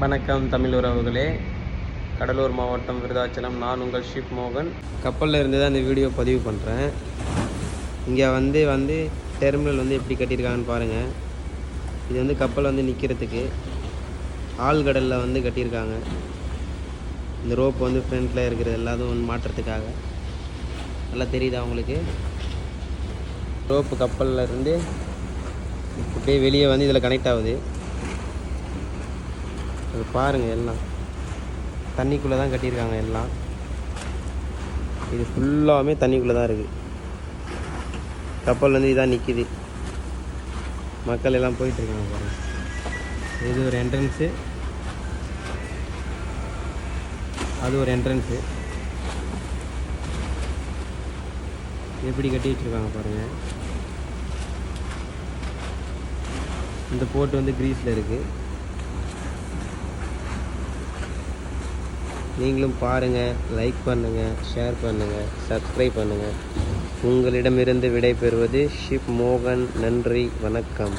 வணக்கம் தமிழ் உறவுகளே. கடலூர் மாவட்டம் விருதாச்சலம். நான் உங்கள் ஷிப் மோகன். கப்பலில் இருந்து தான் இந்த வீடியோ பதிவு பண்ணுறேன் இங்கே வந்து வந்து டெர்மினல் வந்து எப்படி கட்டியிருக்காங்கன்னு பாருங்கள் இது வந்து கப்பல் வந்து நிற்கிறதுக்கு ஆழ்கடலில் வந்து கட்டியிருக்காங்க. இந்த ரோப் வந்து ஃப்ரண்ட்டில் இருக்கிறது எல்லாத்தையும் மாற்றுறதுக்காக. நல்லா தெரியுதா உங்களுக்கு? ரோப்பு கப்பலில் இருந்து அப்படியே வெளியே வந்து இதில் கனெக்ட் ஆகுது. அது பாருங்கள் எல்லாம். தண்ணிக்குள்ளே தான் கட்டியிருக்காங்க எல்லாம். இது ஃபுல்லாகவே தண்ணிக்குள்ளே தான் இருக்குது கப்பல் வந்து இதான் நிற்கிது மக்கள் எல்லாம் போயிட்டுருக்காங்க பாருங்க. இது ஒரு என்ட்ரன்ஸு அது ஒரு என்ட்ரன்ஸு எப்படி கட்டி வச்சுருக்காங்க பாருங்கள் இந்த போட்டு வந்து க்ரீஸில் இருக்குது நீங்களும் பாருங்கள் லைக் பண்ணுங்கள் ஷேர் பண்ணுங்கள் சப்ஸ்கிரைப் பண்ணுங்கள் உங்களிடமிருந்து விடைபெறுவது ஷிப் மோகன். நன்றி வணக்கம்.